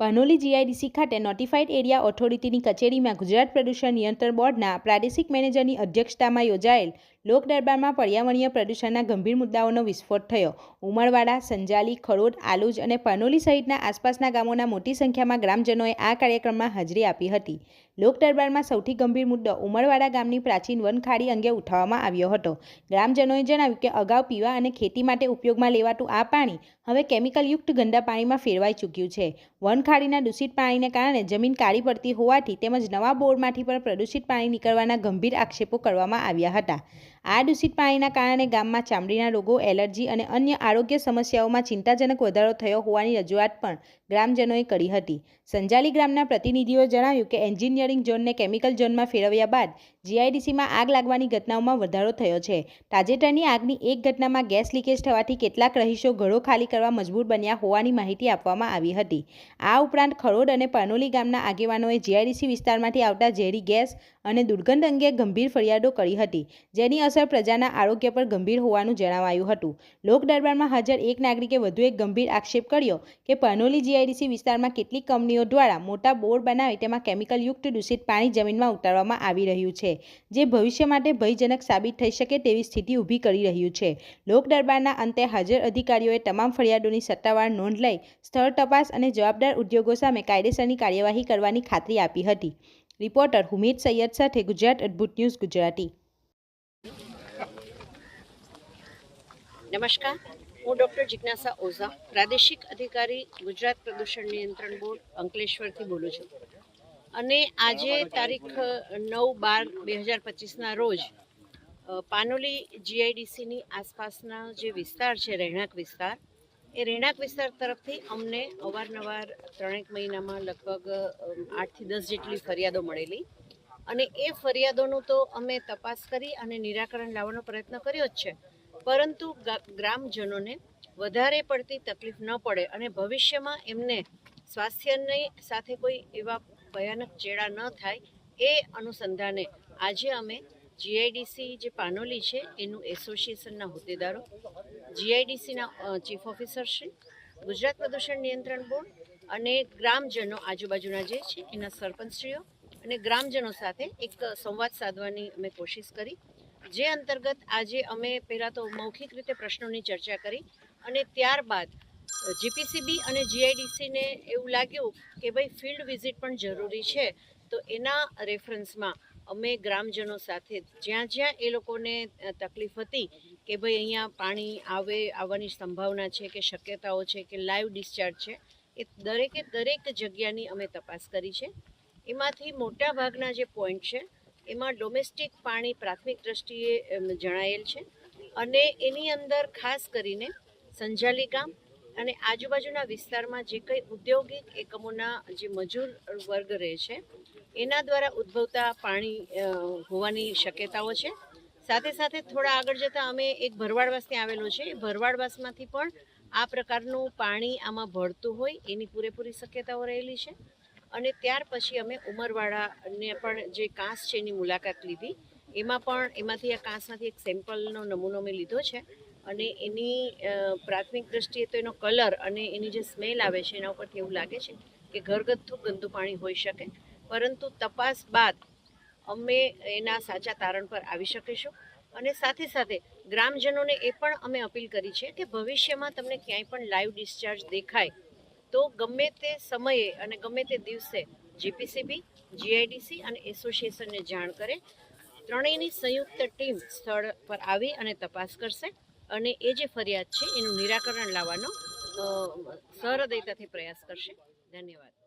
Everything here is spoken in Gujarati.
પાનોલી જીઆઈડીસી ખાતે નોટિફાઈડ એરિયા ઓથોરિટીની કચેરીમાં ગુજરાત પ્રદૂષણ નિયંત્રણ બોર્ડના પ્રાદેશિક મેનેજરની અધ્યક્ષતામાં યોજાયેલ લોક દરબારમાં પર્યાવરણીય પ્રદૂષણના ગંભીર મુદ્દાઓનો વિસ્ફોટ થયો. ઉમરવાડા સંજાલી, ખરોડ, આલુજ અને પાનોલી સહિતના આસપાસના ગામોના મોટી સંખ્યામાં ગ્રામજનોએ આ કાર્યક્રમમાં હાજરી આપી હતી. લોક દરબારમાં સૌથી ગંભીર મુદ્દો ઉમરવાડા ગામની પ્રાચીન વનખાડી અંગે ઉઠાવવામાં આવ્યો હતો. ગ્રામજનોએ જણાવ્યું કે અગાઉ પીવા અને ખેતી માટે ઉપયોગમાં લેવાતું આ પાણી હવે કેમિકલયુક્ત ગંદા પાણીમાં ફેરવાઈ ચૂક્યું છે. વનખાડીના દૂષિત પાણીને કારણે જમીન કાળી પડતી હોવાથી તેમજ નવા બોરમાંથી પણ પ્રદૂષિત પાણી નીકળવાના ગંભીર આક્ષેપો કરવામાં આવ્યા હતા. આ દૂષિત પાણીના કારણે ગામમાં ચામડીના રોગો, એલર્જી અને અન્ય આરોગ્ય સમસ્યાઓમાં ચિંતાજનક વધારો થયો હોવાની રજૂઆત પણ ગ્રામજનોએ કરી હતી. સંજાલી ગ્રામના પ્રતિનિધિઓએ જણાવ્યું કે એન્જિનિયરિંગ ઝોનને કેમિકલ ઝોનમાં ફેરવ્યા બાદ જીઆઈડીસીમાં આગ લાગવાની ઘટનાઓમાં વધારો થયો છે. તાજેતરની આગની એક ઘટનામાં ગેસ લીકેજ થવાથી કેટલાક રહીશો ઘરો ખાલી કરવા મજબૂર બન્યા હોવાની માહિતી આપવામાં આવી હતી. આ ઉપરાંત ખરોડ અને પાનોલી ગામના આગેવાનોએ જીઆઈડીસી વિસ્તારમાંથી આવતા ઝેરી ગેસ અને દુર્ગંધ અંગે ગંભીર ફરિયાદો કરી હતી. જેની અસર પ્રજાના આરોગ્ય પર ગંભીર હોવાનું જણાવાયું હતું. લોક દરબારમાં હાજર એક નાગરિકે વધુ એક ગંભીર આક્ષેપ કર્યો કે પાનોલી જીઆઈડીસી વિસ્તારમાં કેટલીક કંપનીઓ દ્વારા મોટા બોર બનાવી તેમાં કેમિકલયુક્ત દૂષિત પાણી જમીનમાં ઉતારવામાં આવી રહ્યું છે, જે ભવિષ્ય માટે ભયજનક સાબિત થઈ શકે તેવી સ્થિતિ ઊભી કરી રહ્યું છે. લોક દરબારના અંતે હાજર અધિકારીઓએ તમામ ફરિયાદોની સત્તાવાર નોંધ લઈ સ્થળ તપાસ અને જવાબદાર ઉદ્યોગો સામે કાયદેસરની કાર્યવાહી કરવાની ખાતરી આપી હતી. રિપોર્ટર હુમેદ સૈયદ સાથે ગુજરાત અદ્ભુત ન્યૂઝ ગુજરાતી. નમસ્કાર. હું ડૉક્ટર જિજ્ઞાસા ઓઝા, પ્રાદેશિક અધિકારી, ગુજરાત પ્રદૂષણ નિયંત્રણ બોર્ડ, અંકલેશ્વરથી બોલું છું. અને આજે તારીખ નવ બાર બે હજાર પચીસના રોજ પાનોલી જીઆઈડીસીની આસપાસના જે વિસ્તાર છે, રહેણાંક વિસ્તાર, એ રહેણાંક વિસ્તાર તરફથી અમને અવારનવાર ત્રણેક મહિનામાં લગભગ આઠથી દસ જેટલી ફરિયાદો મળેલી. અને એ ફરિયાદોનું તો અમે તપાસ કરી અને નિરાકરણ લાવવાનો પ્રયત્ન કર્યો જ છે. પરંતુ ગ્રામજનોને વધારે પડતી તકલીફ ન પડે અને ભવિષ્યમાં એમને સ્વાસ્થ્યની સાથે કોઈ એવા ભયાનક ચેડા ન થાય એ અનુસંધાને આજે અમે જીઆઈડીસી જે પાનોલી છે એનું એસોસિએશનના હોદ્દેદારો જીઆઈડીસીના ચીફ ઓફિસર શ્રી ગુજરાત પ્રદૂષણ નિયંત્રણ બોર્ડ અને ગ્રામજનો આજુબાજુના જે છે એના સરપંચશ્રીઓ અને ગ્રામજનો સાથે એક સંવાદ સાધવાની અમે કોશિશ કરી. જે અંતર્ગત આજે અમે પહેલાં તો મૌખિક રીતે પ્રશ્નોની ચર્ચા કરી અને ત્યારબાદ જીપીસીબી અને જીઆઈડીસીને એવું લાગ્યું કે ભાઈ ફિલ્ડ વિઝિટ પણ જરૂરી છે. તો એના રેફરન્સમાં અમે ગ્રામજનો સાથે જ્યાં જ્યાં એ લોકોને તકલીફ હતી કે ભાઈ અહીંયા પાણી આવે, આવવાની સંભાવના છે કે શક્યતાઓ છે કે લાઈવ ડિસ્ચાર્જ છે, એ દરેકે દરેક જગ્યાની અમે તપાસ કરી છે. એમાંથી મોટા ભાગના જે પોઈન્ટ છે એમાં ડોમેસ્ટિક પાણી પ્રાથમિક દ્રષ્ટિએ જણાયેલ છે. અને એની અંદર ખાસ કરીને સંજાલી ગામ અને આજુબાજુના વિસ્તારમાં જે કંઈ ઉદ્યોગિક એકમોના જે મજૂર વર્ગ રહે છે, એના દ્વારા ઉદ્ભવતા પાણી હોવાની શક્યતાઓ છે. સાથે સાથે થોડા આગળ જતાં અમે એક ભરવાડવાસ ત્યાં આવેલો છે. એ ભરવાડવાસમાંથી પણ આ પ્રકારનું પાણી આમાં ભળતું હોય એની પૂરેપૂરી શક્યતાઓ રહેલી છે. અને ત્યાર પછી અમે ઉમરવાડાને પણ જે કાંસ છે એની મુલાકાત લીધી. એમાં પણ એમાંથી આ કાંસમાંથી એક સેમ્પલનો નમૂનો મેં લીધો છે અને એની પ્રાથમિક દ્રષ્ટિએ તો એનો કલર અને એની જે સ્મેલ આવે છે એના ઉપરથી એવું લાગે છે કે ઘરગથ્થુ ગંદુ પાણી હોઈ શકે. પરંતુ તપાસ બાદ અમે એના સાચા તારણ પર આવી શકીશું. અને સાથે સાથે ગ્રામજનોને એ પણ અમે અપીલ કરી છે કે ભવિષ્યમાં તમને ક્યાંય પણ લાઈવ ડિસ્ચાર્જ દેખાય તો ગમે તે સમયે અને ગમે તે દિવસે જીપીસીબી જીઆઈડીસી અને એસોસિએશનને જાણ કરે. ત્રણેયની સંયુક્ત ટીમ સ્થળ પર આવી અને તપાસ કરશે અને એ જે ફરિયાદ છે એનું નિરાકરણ લાવવાનો સહૃદયતાથી પ્રયાસ કરશે. ધન્યવાદ.